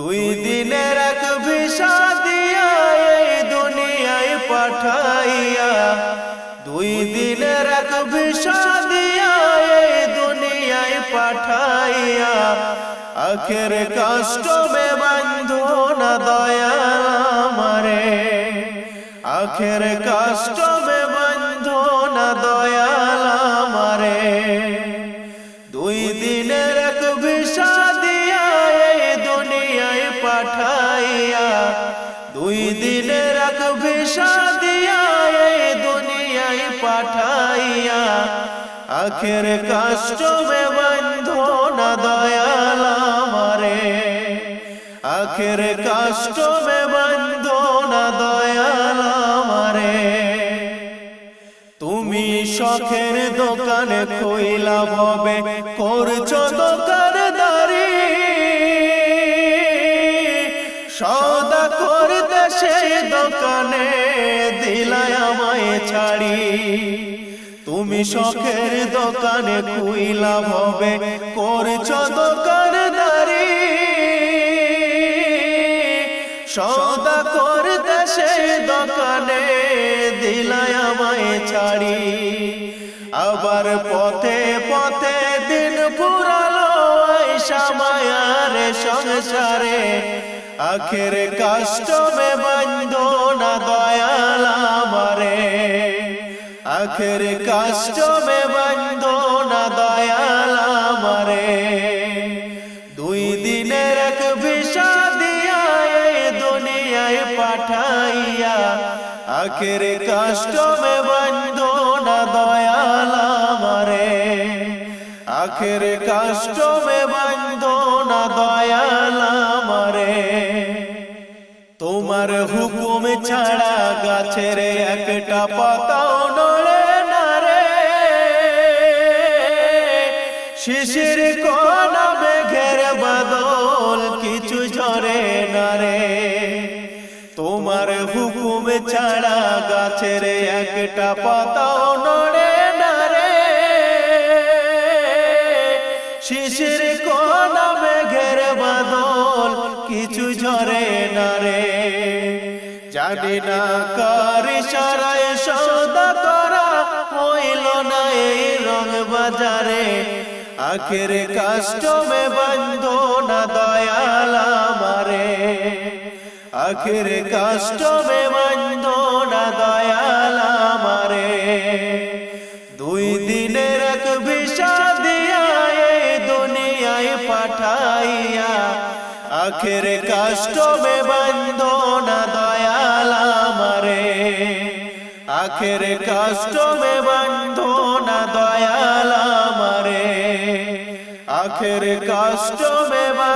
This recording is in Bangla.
দুই দিনের এক ভিসা দিয়া এই দুনিয়ায় পাঠাইয়া। দুই দিনের এক ভিসা দিয়া এই দুনিয়ায় পাঠাইয়া। আখের কষ্টমে বন্ধু না দয়া মারে আখের কষ্টমে বন্ধু না পাঠাইয়া দুই দিনের এক ভিসা দিয়া দুনিয়ায় পাঠাইয়া। আখের কষ্টমে বন্ধু না দয়াল মারে আখের কষ্টমে বন্ধু না দয়াল মারে তুমি শখের দোকানে খইলা ভবে করছ দোকান। ছাড়ি। তুমি শখের দোকানে খুইলা ভবে করছ দোকান দারি সদা করতে সেই দোকানে দিলাই আমায় ছাড়ি। আবার পথে পথে দিন পুরালো মায়ার সংসারে। আখের কষ্টমে বন্ধ আখের কষ্টমে বন্ধো না দয়াল আমারে। দুই দিনের এক ভিসা দিয়া দুনিয়ায় পাঠাইয়া আখের কষ্টমে বন্ধো না দয়াল আমারে। আখের কষ্টমে গাছের একটা পাতাও নড়ে না রে। শিশির কোন মেঘের বাদল কিছু ঝরে না রে। তোমার হুকুম ছাড়া গাছের একটা পাতাও নড়ে না রে। শিশির কোন মেঘের বাদল কিছু ঝরে না রে। জানি না কার, সারায় সৌদা করা, হইল না এই রং বাজারে। আখের কাস্টমে বন্ধ না দয়াল আমারে। আখের কাস্টমে বন্ধ না দয়াল আমারে। দুই দিনের এক ভিসা দিয়া দুনিয়ায় পাঠাইয়া, আখের কষ্টমে বন্ধ না আমারে আখের কষ্টমে বন্ধ না দয়াল আমারে। আখের কষ্টমে বন্ধ